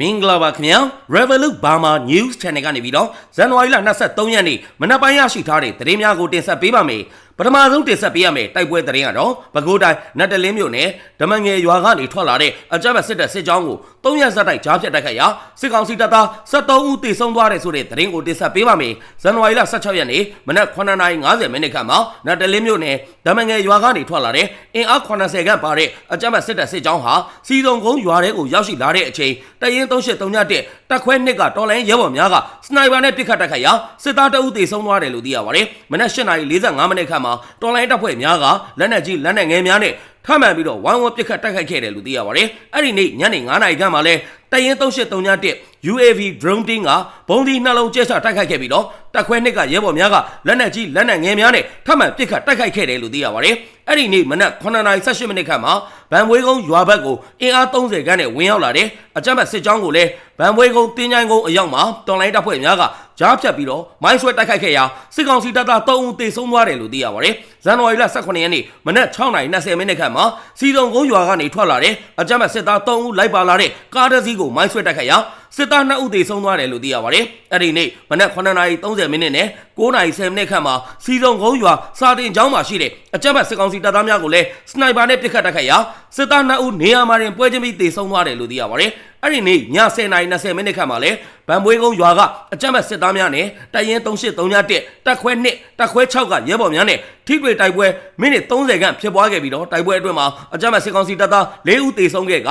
မင်္ဂလာပါခင်ဗျာ Revolut Burma News Channel ကနေပြီးတော့ဇန်နဝါရီလ23ရက်နေ့မနက်ပိုင်းရရှိထားတဲ့သတင်းများကိုတင်ဆက်ပေးပါမယ် ပထမဆုံးတင်ဆက်ပေးရမယ်တိုက်ပွဲသတင်းကတော့ပဲခူးတိုင်းနတ်တလင်းမြို့နယ်ဓမငယ်ရွာကနေထွက်လာတဲ့အကြမ်းဖက်စစ်တပ်စစ်ကြောင်းကို၃ရက်ဆက်တိုက်ကြားဖြတ်တိုက်ခိုက်ရာစစ်ကောင်စီတပ်သား73ဦးသေဆုံးသွားတယ်ဆိုတဲ့သတင်းကိုတင်ဆက်ပေးပါမယ်ဇန်နဝါရီလ16ရက်နေ့မနက်9:50မိနစ်ခန့်မှာနတ်တလင်းမြို့နယ်ဓမငယ်ရွာကနေထွက်လာတဲ့အင်အား80ခန့်ပါတဲ့အကြမ်းဖက်စစ်တပ်စစ်ကြောင်းဟာစီစုံကုန်းရွာထဲကိုရောက်ရှိလာတဲ့အချိန်တရင်3831 တက်ခွဲနှစ်ကတော်လိုင်းရဲဘော်များကစနိုက်ပါနဲ့ပစ်ခတ်တိုက်ခိုက်ရာစစ်သားတအုပ်သေဆုံးသွားတယ်လို့သိရပါတယ်မနက်8:45မိနစ်ခန့်မှာတော်လိုင်းတပ်ဖွဲ့များကလက်နက်ကြီးလက်နက်ငယ်များနဲ့ထမှန်ပြီးတော့ဝိုင်းဝန်းပစ်ခတ်တိုက်ခိုက်ခဲ့တယ်လို့သိရပါတယ်အဲ့ဒီနေ့ညနေ9:00နာရီခန့်မှာလဲ တရင်3831 UAV drone team ကဘုံဒီနှလုံးကျဲချတိုက်ခိုက်ခဲ့ပြီးတော့တက်ခွဲနှစ်ကရဲဘော်များကလက်နက်ကြီးလက်နက်ငယ်များနဲ့ထမှန်ပစ်ခတ်တိုက်ခိုက်ခဲ့တယ်လို့သိရပါတယ်အဲ့ဒီနေ့မနက်9:18မိနစ်ခန့်မှာဗန်ဘွေးကုန်းရွာဘက်ကိုအင်အား30ခန်းနဲ့ဝင်ရောက်လာတဲ့အကြမ်းဖက်စစ်ကြောင်းကိုလည်းဗန်ဘွေးကုန်းတင်းချိုင်းကုန်းအရောက်မှာတော်လိုင်းတပ်ဖွဲ့များကကြားဖြတ်ပြီးတော့မိုင်းဆွဲတိုက်ခိုက်ခဲ့ရာစစ်ကောင်စီတပ်သား3ဦးသေဆုံးသွားတယ်လို့သိရပါတယ်ဇန်နဝါရီလ18ရက်နေ့မနက်6:20မိနစ်ခန့်မှာစီစုံကုန်းရွာကနေထွက်လာတဲ့အကြမ်းဖက်စစ်သား3ဦးလိုက်ပါလာတဲ့ကားတစ်စီးကိုမိုင်းဆွဲတိုက်ခိုက်ရာစစ်သား2ဦးသေဆုံးသွားတယ်လို့သိရပါတယ်အဲ့ဒီနေ့မနက်9:30မိနစ်နဲ့9:10မိနစ်ခန့်မှာစီစုံကုန်းရွာစာတင်ကျောင်းမှာရှိတဲ့အကြမ်းဖက်စစ်ကောင်စီတပ်သားများကိုလည်းစနိုက်ပါနဲ့ပစ်ခတ်တိုက်ခိုက်ရာစစ်သား2ဦးနေရာမှာတင်ပွဲချင်းပြီးသေဆုံးသွားတယ်လို့သိရပါတယ်အဲ့ဒီနေ့ည10:20မိနစ်ခန့်မှာလဲဗန်ဘွေးကုန်းရွာကအကြမ်းဖက်စစ်သားများနဲ့တရင်3831တက်ခွဲ1တက်ခွဲ6ကရဲဘော်များနဲ့ထိတွေ့တိုက်ပွဲမိနစ်30ခန့်ဖြစ်ပွားခဲ့ပြီးတော့တိုက်ပွဲအတွင်းမှာအကြမ်းဖက်စစ်ကောင်စီတပ်သား၄ဦးသေဆုံးခဲ့က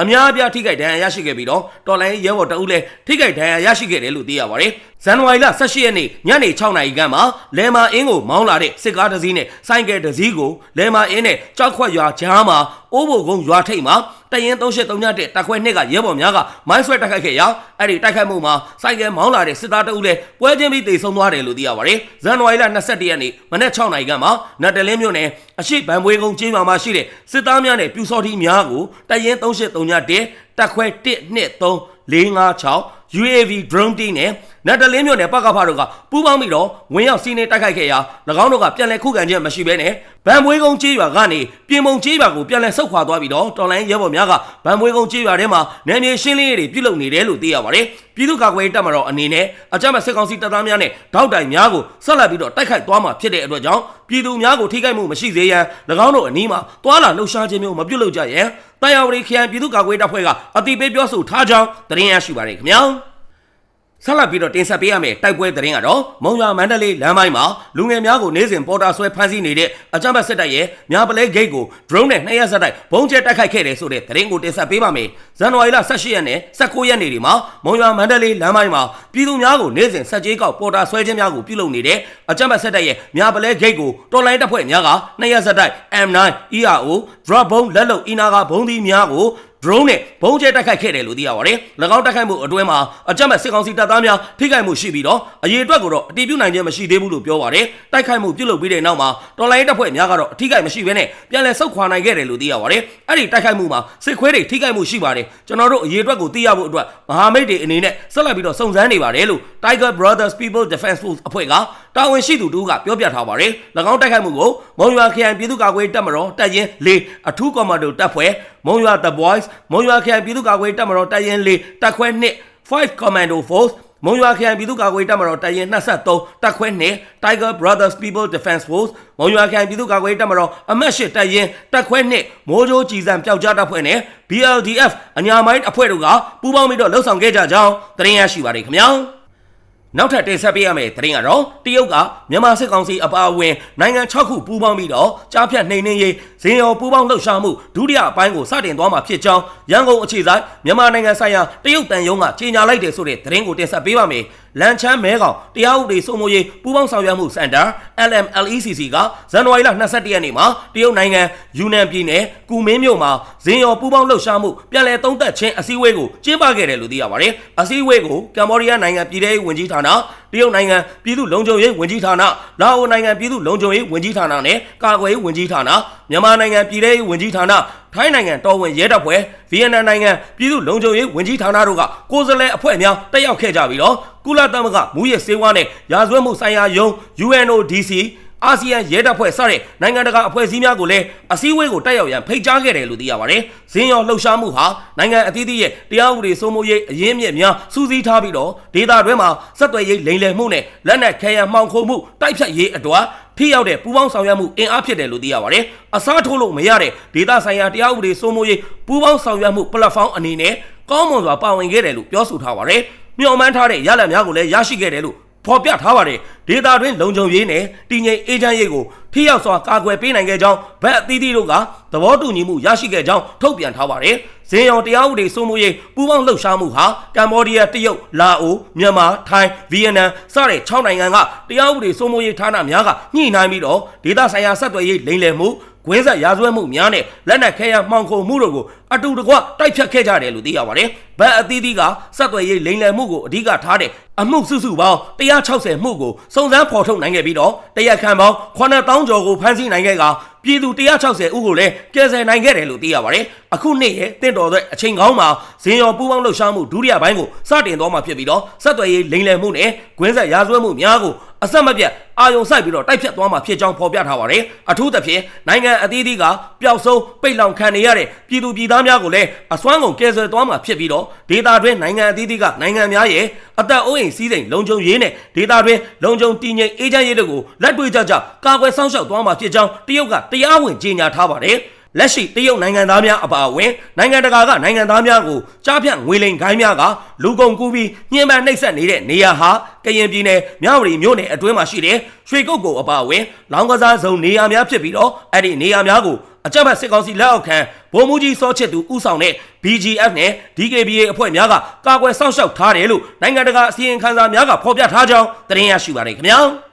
အများအပြားထိခိုက်ဒဏ်ရာရရှိခဲ့ပြီးတော့တော်လိုင်းရဲဘော်တအုပ်လည်းထိခိုက်ဒဏ်ရာရရှိခဲ့တယ်လို့သိရပါတယ်။ဇန်နဝါရီလ18ရက်နေ့ညနေ6နာရီခန့်မှာလဲမာအင်းကိုမောင်းလာတဲ့စစ်ကားတစ်စီးနဲ့စိုင်းကယ်တစ်စီးကိုလဲမာအင်းနဲ့ကြောက်ခွက်ရွာကြားမှာအိုးဘိုကုန်းရွာထိပ်မှာတရင်3831တဲ့တက်ခွဲနှစ်ကရဲဘော်များကမိုင်းဆွဲတိုက်ခိုက်ခဲ့ရာအဲ့ဒီတိုက်ခိုက်မှုမှာစိုင်းကယ်မောင်းလာတဲ့စစ်သားတအုပ်လည်းပွဲချင်းပြီးတေဆုံးသွားတယ်လို့သိရပါတယ်။ဇန်နဝါရီလ21ရက်နေ့မနက်6နာရီခန့်မှာနတ်တလင်းမြို့နယ်အရှိဗန်ဘွေကုန်းကျေးရွာမှာရှိတဲ့စစ်သားများနဲ့ပြူစော်တီများကိုတရင်3831တက်ခွဲ1 2 3 456 UAV drone team နဲ့နတ်တလင်းမြို့နယ်ပကဖတို့ကပူးပေါင်းပြီးတော့ဝင်ရောက်စီးနေတိုက်ခိုက်ခဲ့ရာ၎င်းတို့ကပြန်လည်ခုခံချက်မရှိဘဲနဲ့ဗန်မွေးကုန်းကျေးရွာကနေပြင်မုံကျေးရွာကိုပြန်လည်ဆုတ်ခွာသွားပြီးတော့တော်လိုင်းရဲဘော်များကဗန်မွေးကုန်းကျေးရွာထဲမှာနယ်မြေရှင်းလင်းရေးတွေပြုလုပ်နေတယ်လို့သိရပါတယ်ပြည်သူ့ကာကွယ်ရေးတပ်မတော်အနေနဲ့အကြမ်းဖက်စစ်ကောင်စီတပ်သားများနဲ့ထောက်တိုင်များကိုဆက်လက်ပြီးတော့တိုက်ခိုက်သွားမှာဖြစ်တဲ့အတွက်ကြောင့်ပြည်သူများကိုထိခိုက်မှုမရှိစေရန်၎င်းတို့အနီးမှာတွာလာလှုပ်ရှားခြင်းမျိုးမပြုလုပ်ကြရန် တာယာဝတီခရိုင်ပြည်သူ့ကာကွယ်ရေးတပ်ဖွဲ့ကအတိပေးပြောဆိုထားကြောင်းသတင်းရရှိပါတယ်ခင်ဗျာ ဆက်လက်ပြီးတော့တင်ဆက်ပေးရမယ့်တိုက်ပွဲသတင်းကတော့မုံရွာမန္တလေးလမ်းပိုင်းမှာလူငယ်များကိုနေ့စဉ်ပေါ်တာဆွဲဖမ်းဆီးနေတဲ့အကြမ်းဖက်စစ်တပ်ရဲ့မြပလဲဂိတ်ကို drone နဲ့နှစ်ရက်ဆက်တိုက်ဘုံကျဲတိုက်ခိုက်ခဲ့တယ်ဆိုတဲ့သတင်းကိုတင်ဆက်ပေးပါမယ်။ဇန်နဝါရီလ18ရက်နဲ့19ရက်နေ့တွေမှာမုံရွာမန္တလေးလမ်းပိုင်းမှာပြည်သူများကိုနေ့စဉ်ဆက်ကြေးကောက်ပေါ်တာဆွဲခြင်းများကိုပြုလုပ်နေတဲ့အကြမ်းဖက်စစ်တပ်ရဲ့မြပလဲဂိတ်ကိုတော်လိုင်းတပ်ဖွဲ့များကနှစ်ရက်ဆက်တိုက် M9 ERO drop bomb လက်လုံအီနာကဘုံသီးများကို drone နဲ့ဘုံကျဲတိုက်ခိုက်ခဲ့တယ်လို့သိရပါတယ်။၎င်းတိုက်ခိုက်မှုအတွင်းမှာအကြမ်းမဲ့စစ်ကောင်စီတပ်သားများထိခိုက်မှုရှိပြီးတော့အရေးအတွက်ကိုတော့အတည်ပြုနိုင်ခြင်းမရှိသေးဘူးလို့ပြောပါတယ်။တိုက်ခိုက်မှုပြုလုပ်ပြီးတဲ့နောက်မှာတော်လိုင်းတပ်ဖွဲ့များကတော့အထိခိုက်မရှိဘဲနဲ့ပြန်လည်ဆုတ်ခွာနိုင်ခဲ့တယ်လို့သိရပါတယ်။အဲ့ဒီတိုက်ခိုက်မှုမှာစစ်ခွဲတွေထိခိုက်မှုရှိပါတယ်။ကျွန်တော်တို့အရေးအတွက်ကိုသိရဖို့အတွက်မဟာမိတ်တွေအနေနဲ့ဆက်လက်ပြီးတော့စုံစမ်းနေပါတယ်လို့ Tiger Brothers People Defense Force အဖွဲ့ကတာဝန်ရှိသူတို့ကပြောပြထားပါတယ်။၎င်းတိုက်ခိုက်မှုကိုမုံရွာခရိုင်ပြည်သူ့ကာကွယ်တပ်မတော်တပ်ရင်း၄အထူးကွန်မန်ဒိုတပ်ဖွဲ့မုံရွာ The Boys မုံရွာခရိုင်ပြည်သူ့ကာကွယ်တပ်မတော်တပ်ရင်း၄တပ်ခွဲ2 5 Commando Force မုံရွာခရိုင်ပြည်သူ့ကာကွယ်တပ်မတော်တပ်ရင်း23တပ်ခွဲ2 Tiger Brothers People Defense Force မုံရွာခရိုင်ပြည်သူ့ကာကွယ်တပ်မတော်အမတ်၈တပ်ရင်းတပ်ခွဲ2မိုးကြိုးကြည်စံပျောက်ကြားတပ်ဖွဲ့နဲ့ BLDF အညာမိုင်းအဖွဲ့တို့ကပူးပေါင်းပြီးတော့လှုပ်ဆောင်ခဲ့ကြကြောင်းသတင်းရရှိပါတယ်ခင်ဗျာနောက်ထပ်တင်ဆက်ပေးရမယ့်သတင်းကတော့တရုတ်ကမြန်မာစစ်ကောင်စီအပါအဝင်နိုင်ငံ6ခုပူးပေါင်းပြီးတော့ကြားဖြတ်နှိမ်နှင်းရေးဇင်ရောပူးပေါင်းလှုပ်ရှားမှုဒုတိယအပိုင်းကိုစတင်သွားမှာဖြစ်ကြောင်းရန်ကုန်အခြေစိုက်မြန်မာနိုင်ငံဆိုင်ရာတရုတ်တန်ယုံကကြေညာလိုက်တယ်ဆိုတဲ့သတင်းကိုတင်ဆက်ပေးပါမယ်။လန်ချမ်းမဲကောင်တရားဥပဒေစိုးမိုးရေးပူးပေါင်းဆောင်ရွက်မှုစင်တာ LMLECC ကဇန်နဝါရီလ22ရက်နေ့မှာတရုတ်နိုင်ငံယူနန်ပြည်နယ်ကူမင်းမြို့မှာဇင်ရောပူးပေါင်းလှုပ်ရှားမှုပြန်လည်သုံးသပ်ခြင်းအစည်းအဝေးကိုကျင်းပခဲ့တယ်လို့သိရပါတယ်။အစည်းအဝေးကိုကမ္ဘောဒီးယားနိုင်ငံပြည်ထရေးဝန်ကြီးဌာန တရုတ်နိုင်ငံပြည်သူ့လုံခြုံရေးဝန်ကြီးဌာနလာအိုနိုင်ငံပြည်သူ့လုံခြုံရေးဝန်ကြီးဌာနနဲ့ကာကွယ်ရေးဝန်ကြီးဌာနမြန်မာနိုင်ငံပြည်ထရေးဝန်ကြီးဌာနထိုင်းနိုင်ငံတော်ဝင်ရဲတပ်ဖွဲ့ဗီယက်နမ်နိုင်ငံပြည်သူ့လုံခြုံရေးဝန်ကြီးဌာနတို့ကကိုယ်စားလှယ်အဖွဲ့များတက်ရောက်ခဲ့ကြပြီးတော့ကုလသမဂ္ဂမူရစေဝါနဲ့ရာဇဝတ်မှုဆိုင်ရာယုံ UNODC အာဆီယံရဲတပ်ဖွဲ့စတဲ့နိုင်ငံတကာအဖွဲ့အစည်းများကိုလည်းအစည်းအဝေးကိုတက်ရောက်ရန်ဖိတ်ကြားခဲ့တယ်လို့သိရပါတယ်။ဇင်းရောလှုပ်ရှားမှုဟာနိုင်ငံအသီးသီးရဲ့တရားဥပဒေစိုးမိုးရေးအရင်းအမြစ်များစူးစီးထားပြီးတော့ဒေသတွင်းမှာဆက်သွယ်ရေးလိမ်လည်မှုနဲ့လက်နက်ခဲယမ်းမှောင်ခိုမှုတိုက်ဖြတ်ရေးအတွက်ထိရောက်တဲ့ပူးပေါင်းဆောင်ရွက်မှုအင်အားဖြစ်တယ်လို့သိရပါတယ်။အစားထိုးလို့မရတဲ့ဒေသဆိုင်ရာတရားဥပဒေစိုးမိုးရေးပူးပေါင်းဆောင်ရွက်မှု platform အနေနဲ့ကောင်းမွန်စွာပါဝင်ခဲ့တယ်လို့ပြောဆိုထားပါတယ်။မျှော်မှန်းထားတဲ့ရလဒ်များကိုလည်းရရှိခဲ့တယ်လို့ ဖော်ပြထားပါတယ်ဒေတာတွင်လုံခြုံရေးနဲ့တည်ငြိမ်အေဂျင့်ရေးကိုထိရောက်စွာကာကွယ်ပေးနိုင်ခဲ့ကြောင်းဗတ်အသီးသီးတို့ကသဘောတူညီမှုရရှိခဲ့ကြောင်းထုတ်ပြန်ထားပါတယ်ဇင်ယောင်တရားဥပဒေစိုးမိုးရေးပူးပေါင်းလှုပ်ရှားမှုဟာကမ္ဘောဒီးယားတရုတ်လာအိုမြန်မာထိုင်းဗီယက်နမ်စတဲ့6နိုင်ငံကတရားဥပဒေစိုးမိုးရေးဌာနများကညှိနှိုင်းပြီးတော့ဒေသဆိုင်ရာဆက်သွယ်ရေးလိမ်လည်မှုကွင်းဆက်ရာဇဝတ်မှုများနဲ့လက်နက်ခဲယမ်းမှောင်ခိုမှုတို့ကိုအတူတကွတိုက်ဖြတ်ခဲ့ကြတယ်လို့သိရပါတယ်။ဗတ်အသီးသီးကဆက်သွယ်ရေးလိမ်လည်မှုကိုအဓိကထားတဲ့အမှုစုစုပေါင်း160မှုကိုစုံစမ်းဖော်ထုတ်နိုင်ခဲ့ပြီးတော့တရားခံပေါင်း9000ကျော်ကိုဖမ်းဆီးနိုင်ခဲ့ကပြည်သူ160ဦးကိုလည်းကယ်ဆယ်နိုင်ခဲ့တယ်လို့သိရပါတယ်။အခုနှစ်ရဲ့တင့်တော်တဲ့အချိန်ကောင်းမှာဇင်ရော်ပူးပေါင်းလှုပ်ရှားမှုဒုတိယပိုင်းကိုစတင်သွားမှာဖြစ်ပြီးတော့ဆက်သွယ်ရေးလိမ်လည်မှုနဲ့ကွင်းဆက်ရာဇဝတ်မှုများကို အဆက်မပြတ်အာယုံဆိုင်ပြီးတော့တိုက်ဖြတ်သွားမှာဖြစ်ကြောင်းဖော်ပြထားပါတယ်။အထူးသဖြင့်နိုင်ငံအသီးသီးကပျောက်ဆုံးပိတ်လောင်ခံနေရတဲ့ပြည်သူပြည်သားများကိုလည်းအစွမ်းကုန်ကယ်ဆယ်သွားမှာဖြစ်ပြီးတော့ဒေတာတွင်နိုင်ငံအသီးသီးကနိုင်ငံများရဲ့အသက်အိုးအိမ်စည်းစိမ်လုံခြုံရေးနဲ့ဒေတာတွင်လုံခြုံတည်ငြိမ်အေးချမ်းရေးတို့ကိုလက်တွေ့ကြကြကာကွယ်စောင့်ရှောက်သွားမှာဖြစ်ကြောင်းတရုတ်ကတရားဝင်ကြေညာထားပါတယ်။ လက်ရှိတရုတ်နိုင်ငံသားများအပါအဝင်နိုင်ငံတကာကနိုင်ငံသားများကိုကြားဖြတ်ငွေလိမ်ခိုင်းများကလူကုန်ကူးပြီးညှဉ်းပန်းနှိပ်စက်နေတဲ့နေရာဟာကရင်ပြည်နယ်မြဝတီမြို့နယ်အတွင်းမှာရှိတဲ့ရွှေကုတ်ကိုအပါအဝင်လောင်းကစားစုံနေရာများဖြစ်ပြီးတော့အဲ့ဒီနေရာများကိုအကြမ်းဖက်စစ်ကောင်စီလက်အောက်ခံဗိုလ်မှူးကြီးစောချစ်သူဦးဆောင်တဲ့ BGF နဲ့ DKBA အဖွဲ့များကကာကွယ်စောင့်ရှောက်ထားတယ်လို့နိုင်ငံတကာအစည်းအဝေးခန်းစာများကဖော်ပြထားကြောင်းသတင်းရရှိပါတယ်ခင်ဗျာ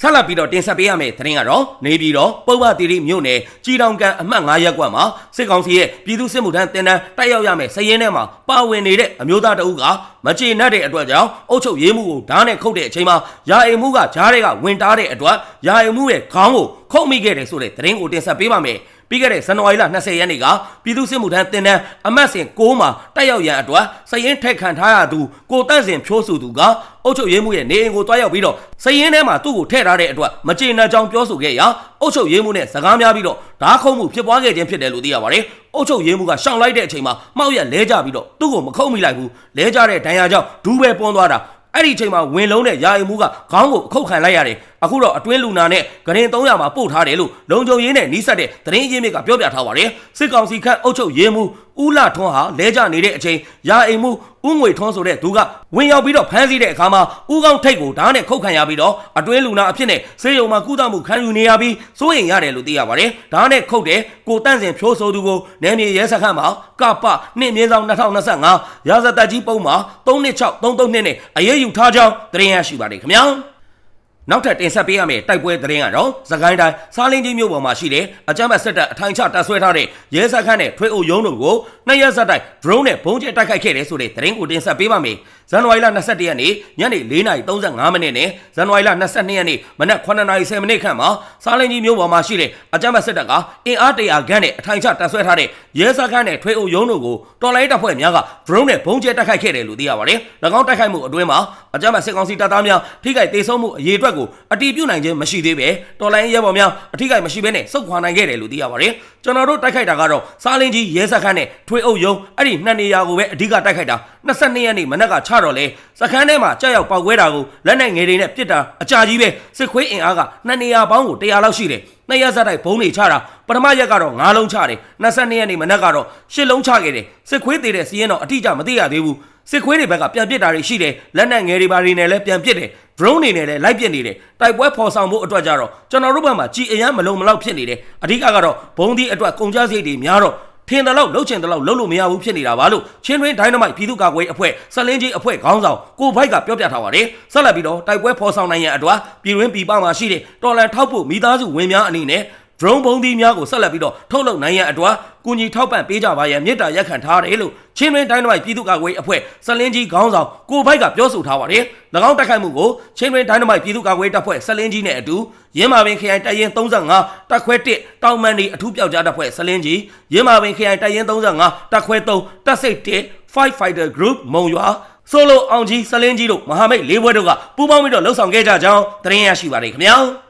ဆက်လက်ပြီးတော့တင်ဆက်ပေးရမယ့်သတင်းကတော့နေပြည်တော်ပုဗ္ဗတိရိမြို့နယ်ကြီးတောင်ကန်အမှတ်9ရပ်ကွက်မှာစစ်ကောင်စီရဲ့ပြည်သူ့စစ်မှုထမ်းတင်တန်းတိုက်ရောက်ရမယ့်စည်ရင်းထဲမှာပါဝင်နေတဲ့အမျိုးသားတအုပ်ကမကြေနပ်တဲ့အတွက်ကြောင့်အုပ်ချုပ်ရေးမှုကိုဓာတ်နဲ့ခုတ်တဲ့အချိန်မှာယာအိမ်မှုကဂျားတွေကဝင်တားတဲ့အတွက်ယာအိမ်မှုရဲ့ခေါင်းကို ခုတ်မိခဲ့တယ်ဆိုတဲ့သတင်းကိုတင်ဆက်ပေးပါမယ်ပြီးခဲ့တဲ့ဇန်နဝါရီလ20ရက်နေ့ကပြည်သူ့စစ်မှုထမ်းတင်တန်းအမတ်စဉ်6မှာတက်ရောက်ရန်အတွက်စရင်ထက်ခံထားရသူကိုတန့်စင်ဖြိုးစုသူကအုပ်ချုပ်ရေးမှုရဲ့နေအိမ်ကိုတွားရောက်ပြီးတော့စရင်ထဲမှာသူ့ကိုထည့်ထားတဲ့အတွက်မကျေနပ်ကြောင်းပြောဆိုခဲ့ရာအုပ်ချုပ်ရေးမှုနဲ့စကားများပြီးတော့ဓာခုံမှုဖြစ်ပွားခဲ့ခြင်းဖြစ်တယ်လို့သိရပါတယ်အုပ်ချုပ်ရေးမှုကရှောင်လိုက်တဲ့အချိန်မှာမှောက်ရက်လဲကြပြီးတော့သူ့ကိုမခုံမိလိုက်ဘူးလဲကြတဲ့ဒဏ်ရာကြောင့်ဒူးပဲပွန်းသွားတာ အဲ့ဒီအချိန်မှာဝင်လုံးတဲ့ယာယီမှုကခေါင်းကိုအခုတ်ခံလိုက်ရတယ်အခုတော့အတွင်းလူနာနဲ့ဂရင်300မှာပို့ထားတယ်လို့လုံခြုံရေးနဲ့နှီးဆက်တဲ့သတင်းရင်းမြစ်ကပြောပြထားပါတယ်စစ်ကောင်စီခန့်အုပ်ချုပ်ရေးမှုဦးလာထွန်းဟာလဲကျနေတဲ့အချိန်ယာအိမ် မှုဦးငွေထွန်းဆိုတဲ့သူကဝင်ရောက်ပြီးတော့ဖမ်းဆီးတဲ့အခါမှာဦးကောင်းထိတ်ကိုဓာတ်နဲ့ခုတ်ခံရပြီးတော့အတွင်းလူနာအဖြစ်နဲ့ဆေးရုံမှာကုသမှုခံယူနေရပြီးစိုးရင်ရတယ်လို့သိရပါတယ်ဓာတ်နဲ့ခုတ်တဲ့ကိုတန့်စင်ဖြိုးဆိုသူကိုနယ်မြေရဲစခန်းမှာကပနှစ်မြင်းဆောင်2025ရာဇသက်ကြီးပုံမှာ32632နဲ့အရေးယူထားကြောင်းသတင်းရရှိပါတယ်ခင်ဗျာ နောက်ထပ်တင်ဆက်ပေးရမယ့်တိုက်ပွဲသတင်းကတော့သခိုင်းတိုင်းစားလင်းကြီးမြို့ပေါ်မှာရှိတဲ့အကြမ်းဖက်စစ်တပ်အထိုင်ချတပ်ဆွဲထားတဲ့ရဲစခန်းနဲ့ထွေးအိုရုံးတို့ကိုနှစ်ရက်ဆက်တိုက် drone နဲ့ဘုံကျဲတိုက်ခိုက်ခဲ့တယ်ဆိုတဲ့သတင်းကိုတင်ဆက်ပေးပါမယ်။ဇန်နဝါရီလ22ရက်နေ့ညနေ4:35မိနစ်နဲ့ဇန်နဝါရီလ22ရက်နေ့မနက်9:10မိနစ်ခန့်မှာစားလင်းကြီးမြို့ပေါ်မှာရှိတဲ့အကြမ်းဖက်စစ်တပ်ကအင်အားတရာခန့်နဲ့အထိုင်ချတပ်ဆွဲထားတဲ့ရဲစခန်းနဲ့ထွေးအိုရုံးတို့ကိုတော်လိုင်းတပ်ဖွဲ့များက drone နဲ့ဘုံကျဲတိုက်ခိုက်ခဲ့တယ်လို့သိရပါတယ်။၎င်းတိုက်ခိုက်မှုအတွင်းမှာအကြမ်းဖက်စစ်ကောင်စီတပ်သားများထိခိုက်ဒေဆုံးမှုအရေးအတွက်ကိုအတီးပြုတ်နိုင်ခြင်းမရှိသေးပဲတော်လိုင်းရဲဘော်များအထိခိုက်မရှိဘဲနဲ့စုခွာနိုင်ခဲ့တယ်လို့သိရပါတယ်။ကျွန်တော်တို့တိုက်ခိုက်တာကတော့စားလင်းကြီးရဲစခန်းနဲ့ထွေးအုပ်ရုံးအဲ့ဒီနှစ်နေရာကိုပဲအဓိကတိုက်ခိုက်တာ22ရက်နေ့မနက်ကချတော့လဲစခန်းထဲမှာကြောက်ရောက်ပောက်ကွဲတာကိုလက်နဲ့ငယ်တွေနဲ့ပစ်တာအကြာကြီးပဲစစ်ခွေးအင်အားကနှစ်နေရာပေါင်းကို100လောက်ရှိတယ်။နှစ်ရက်ဆက်တိုက်ဘုံတွေချတာပထမရက်ကတော့9လုံးချတယ်22ရက်နေ့မနက်ကတော့10လုံးချခဲ့တယ်စစ်ခွေးသေးတဲ့စီးရင်တော့အတိအကျမသိရသေးဘူးစစ်ခွေးတွေဘက်ကပြန်ပစ်တာတွေရှိတယ်လက်နက်ငယ်တွေပါတွေနဲ့လည်းပြန်ပစ်တယ် drone တွေနဲ့လည်းလိုက်ပစ်နေတယ်တိုက်ပွဲဖော်ဆောင်ဖို့အတွက်ကြတော့ကျွန်တော်တို့ဘက်မှာကြည်အရန်မလုံမလောက်ဖြစ်နေတယ်အဓိကကတော့ဘုံဒီအတွက်ကုန်ကြစရိတ်တွေများတော့ ထင်တယ်လို့လှုပ်ချင်တယ်လို့လှုပ်လို့မရဘူးဖြစ်နေတာပါလို့ချင်းတွင်းဒိုင်းနမိုက်ပြည်သူ့ကာကွယ်အဖွဲ့ဆက်လင်းကြီးအဖွဲ့ခေါင်းဆောင်ကိုဖိုက်ကပြောပြထားပါတယ်ဆက်လက်ပြီးတော့တိုက်ပွဲဖော်ဆောင်နိုင်ရန်အတွက်ပြည်တွင်းပြည်ပမှာရှိတဲ့တော်လန်ထောက်ဖို့မိသားစုဝင်များအနေနဲ့ drone ဘုံသီးများကိုဆက်လက်ပြီးတော့ထုတ်လုပ်နိုင်ရန်အတွက်ကူညီထောက်ပံ့ပေးကြပါရန်မြစ်တာရက်ခံထားတယ်လို့ချင်းတွင်းတိုင်းတိုင်းပြည်သူ့ကာကွယ်အဖွဲ့စလင်းကြီးခေါင်းဆောင်ကိုဘိုက်ကပြောဆိုထားပါတယ်။၎င်းတိုက်ခိုက်မှုကိုချင်းတွင်းတိုင်းတိုင်းပြည်သူ့ကာကွယ်တပ်ဖွဲ့စလင်းကြီးနဲ့အတူရင်းမာပင်ခရိုင်တိုင်ရင်35တပ်ခွဲ1တောင်မန်ဒီအထူးပြောက်ကြားတပ်ဖွဲ့စလင်းကြီးရင်းမာပင်ခရိုင်တိုင်ရင်35တပ်ခွဲ3တပ်စိတ်1 Fight Fighter Group မုံရွာဆိုလိုအောင်ကြီးစလင်းကြီးတို့မဟာမိတ်လေးဘွဲတို့ကပူးပေါင်းပြီးတော့လှုပ်ဆောင်ခဲ့ကြကြောင်းသတင်းရရှိပါတယ်ခင်ဗျာ။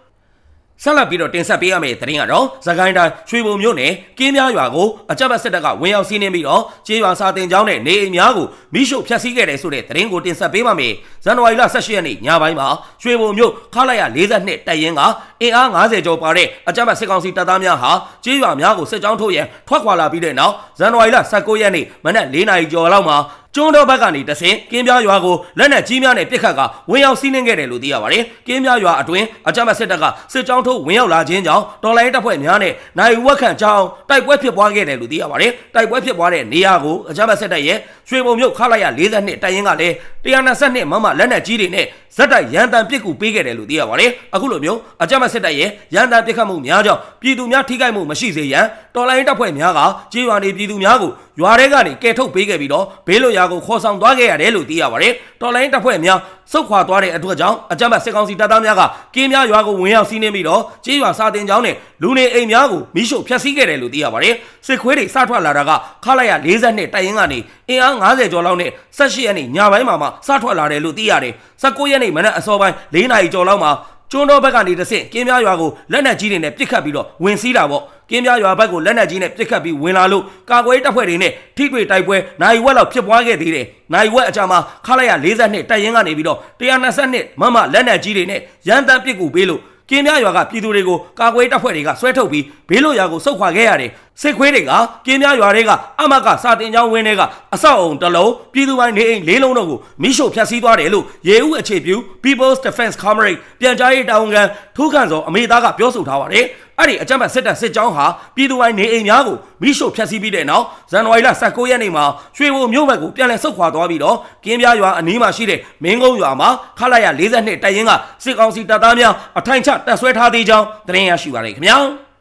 ဆက်လက်ပြီးတော့တင်ဆက်ပေးရမယ့်သတင်းကတော့သခိုင်းတိုင်းရွှေဘုံမြို့နယ်ကင်းများရွာကိုအကြမ်းဖက်စစ်တပ်ကဝင်ရောက်စီးနင်းပြီးတော့ကျေးရွာစာတင်ကျောင်းနဲ့နေအိမ်များကိုမိရှုဖျက်ဆီးခဲ့တယ်ဆိုတဲ့သတင်းကိုတင်ဆက်ပေးပါမယ်။ဇန်နဝါရီလ18ရက်နေ့ညပိုင်းမှာရွှေဘုံမြို့ခလာရ42တပ်ရင်းကအင်အား90ကျော်ပါတဲ့အကြမ်းဖက်စစ်ကောင်စီတပ်သားများဟာကျေးရွာများကိုစစ်ကြောင်းထုတ်ရန်ထွက်ခွာလာပြီးတဲ့နောက်ဇန်နဝါရီလ19ရက်နေ့မနက်4နာရီကျော်လောက်မှာ ကျွန်းတော်ဘက်ကနေတဆင်ကင်းပြားရွာကိုလက်နက်ကြီးများနဲ့ပစ်ခတ်ကဝင်ရောက်စီးနင်းခဲ့တယ်လို့သိရပါတယ်။ကင်းပြားရွာအတွင်းအကြမ်းဖက်စစ်တပ်ကစစ်ကြောင်းထုတ်ဝင်ရောက်လာခြင်းကြောင့်တော်လိုင်းတပ်ဖွဲ့များနဲ့နိုင်ဝက်ခန့်ကြောင်းတိုက်ပွဲဖြစ်ပွားခဲ့တယ်လို့သိရပါတယ်။တိုက်ပွဲဖြစ်ပွားတဲ့နေရာကိုအကြမ်းဖက်စစ်တပ်ရဲ့ရွှေဘုံမြို့ခလာရ42တပ်ရင်းကလည်း122မမလက်နက်ကြီးတွေနဲ့ဇက်တိုက်ရန်တန်ပစ်ကူပေးခဲ့တယ်လို့သိရပါတယ်။အခုလိုမျိုးအကြမ်းဖက်စစ်တပ်ရဲ့ရန်တန်ပစ်ခတ်မှုများကြောင့်ပြည်သူများထိခိုက်မှုမရှိစေရန်တော်လိုင်းတပ်ဖွဲ့များကကြေးရွာနေပြည်သူများကိုရွာထဲကနေကယ်ထုတ်ပေးခဲ့ပြီးတော့ဘေးလွတ်ရာကိုခေါ်ဆောင်သွားခဲ့ရတယ်လို့သိရပါတယ်။တော်လိုင်းတပ်ဖွဲ့များစုခွာသွားတဲ့အတွက်ကြောင့်အကြမ်းဖက်စစ်ကောင်စီတပ်သားများကကင်းများရွာကိုဝင်ရောက်စီးနင်းပြီးတော့ကြေးရွာစာတင်ကျောင်းနဲ့လူနေအိမ်များကိုမိရှုဖျက်ဆီးခဲ့တယ်လို့သိရပါတယ်။စစ်ခွေးတွေစထွက်လာတာကခလာရ42တိုက်ရင်ကနေအင်အား90ကျော်လောက်နဲ့18ရက်နေ့ညပိုင်းမှာမှစထွက်လာတယ်လို့သိရတယ်။19ရက်နေ့မနက်အစောပိုင်း4နာရီကျော်လောက်မှာ ကျွန်းတော်ဘက်ကနေတဆင့်ကင်းများရွာကိုလက်နက်ကြီးတွေနဲ့ပစ်ခတ်ပြီးတော့ဝင်စီးတာပေါ့ကင်းများရွာဘက်ကိုလက်နက်ကြီးနဲ့ပစ်ခတ်ပြီးဝင်လာလို့ကာကွယ်တပ်ဖွဲ့တွေနဲ့ထိတွေ့တိုက်ပွဲနိုင်ဝက်လောက်ဖြစ်ပွားခဲ့သေးတယ်နိုင်ဝက်အကြမှာခလာရ42တပ်ရင်းကနေပြီးတော့122မမလက်နက်ကြီးတွေနဲ့ရန်တမ်းပစ်ကူပေးလို့ ကင်းများရွာကပြည်သူတွေကိုကာကွယ်တပ်ဖွဲ့တွေကဆွဲထုတ်ပြီးဘေးလွတ်ရာကိုဆုတ်ခွာခဲ့ရတယ်စစ်ခွေးတွေကကင်းများရွာတွေကအမကစာတင်ကျောင်းဝင်းတွေကအဆောက်အုံတစ်လုံးပြည်သူပိုင်းနေအိမ်လေးလုံးတို့ကိုမိရှို့ဖျက်ဆီးသွားတယ်လို့ရေဦးအခြေပြု People's Defense Comrade ပြန်ကြားရေးတာဝန်ခံထိုးခန့်စောအမေသားကပြောဆိုထားပါတယ် အဲ့ဒီအကြမ်းဖက်စစ်တပ်စစ်ကြောင်းဟာပြည်သူပိုင်းနေအိမ်များကိုမိရှို့ဖျက်ဆီးပြီးတဲ့နောက်ဇန်နဝါရီလ19ရက်နေ့မှာရွှေဘိုမြို့ဘက်ကိုပြန်လည်ဆုတ်ခွာသွားပြီးတော့ကင်းပြားရွာအနီးမှာရှိတဲ့မင်းကုန်းရွာမှာခလာရ42တပ်ရင်းကစစ်ကောင်စီတပ်သားများအထိုင်ချတပ်ဆွဲထားသေးကြောင်းသတင်းရရှိပါရခင်ဗျာ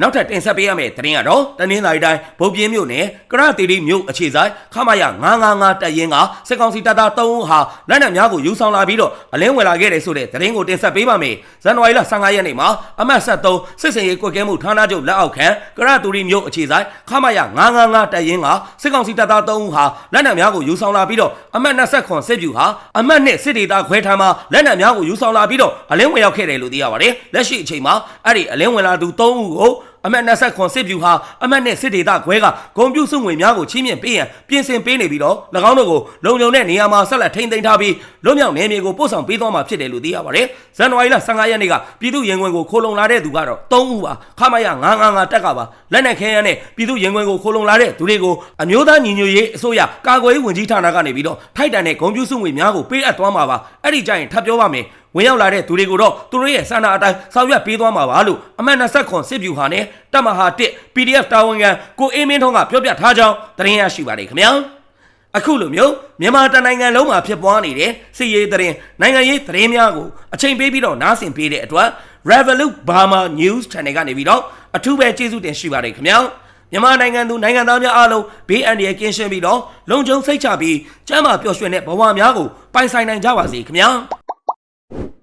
နောက်ထပ်တင်ဆက်ပေးရမယ့်သတင်းကတော့တနင်္လာရီတိုင်းဗုတ်ပြင်းမြို့နယ်ကရတီရီမြို့အခြေဆိုင်ခမရ955တပ်ရင်းကစစ်ကောင်စီတပ်သား3ဦးဟာလက်နက်များကိုယူဆောင်လာပြီးတော့အလင်းဝင်လာခဲ့တယ်ဆိုတဲ့သတင်းကိုတင်ဆက်ပေးပါမယ်။ဇန်နဝါရီလ15ရက်နေ့မှာအမှတ်73စစ်စင်ရေးကွက်ကဲမှုဌာနချုပ်လက်အောက်ခံကရတီရီမြို့အခြေဆိုင်ခမရ955တပ်ရင်းကစစ်ကောင်စီတပ်သား3ဦးဟာလက်နက်များကိုယူဆောင်လာပြီးတော့အမှတ်29စစ်ဗျူဟာအမှတ်2စစ်ဒေသခွဲထားမှာလက်နက်များကိုယူဆောင်လာပြီးတော့အလင်းဝင်ရောက်ခဲ့တယ်လို့သိရပါတယ်။လက်ရှိအချိန်မှာအဲ့ဒီအလင်းဝင်လာသူ3ဦးကို အမတ်20ခွန်စစ်ဗျူဟာအမတ်နဲ့စစ်ဒေသခွဲကဂုံပြူစုငွေများကိုချင်းမြင့်ပေးရန်ပြင်ဆင်ပေးနေပြီးတော့၎င်းတို့ကိုလုံခြုံတဲ့နေရာမှာဆက်လက်ထိန်းသိမ်းထားပြီးလွတ်မြောက်နေမြေကိုပို့ဆောင်ပေးသွားမှာဖြစ်တယ်လို့သိရပါတယ်။ဇန်နဝါရီလ15ရက်နေ့ကပြည်သူ့ရင်ခွင်ကိုခိုးလုံလာတဲ့သူကတော့3ဦးပါခမရ955တက်ကပါလက်နက်ခဲယမ်းနဲ့ပြည်သူ့ရင်ခွင်ကိုခိုးလုံလာတဲ့သူတွေကိုအမျိုးသားညီညွတ်ရေးအစိုးရကာကွယ်ရေးဝန်ကြီးဌာနကနေပြီးတော့ထိုက်တန်တဲ့ဂုံပြူစုငွေများကိုပေးအပ်သွားမှာပါ။အဲ့ဒီကြရင်ထပ်ပြောပါမယ်။ ဝင်ရောက်လာတဲ့သူတွေကိုတော့သူတို့ရဲ့စာနာအတိုင်းဆောင်ရွက်ပေးသွားမှာပါလို့အမှတ်20ခွန်စစ်ဗျူဟာနဲ့တပ်မဟာ1 PDF တာဝန်ခံကိုအေးမင်းထွန်းကပြောပြထားကြောင်းသတင်းရရှိပါတယ်ခင်ဗျာအခုလိုမျိုးမြန်မာတနိုင်ငံလုံးမှာဖြစ်ပွားနေတဲ့စစ်ရေးသတင်းနိုင်ငံရေးသတင်းများကိုအချိန်ပေးပြီးတော့နားဆင်ပေးတဲ့အတွက် Revolut Burma News Channel ကနေပြီးတော့အထူးပဲကျေးဇူးတင်ရှိပါတယ်ခင်ဗျာမြန်မာနိုင်ငံသူနိုင်ငံသားများအားလုံးဘေးအန္တရာယ်ကင်းရှင်းပြီးတော့လုံခြုံစိတ်ချပြီးကျန်းမာပျော်ရွှင်တဲ့ဘဝများကိုပိုင်ဆိုင်နိုင်ကြပါစေခင်ဗျာ you.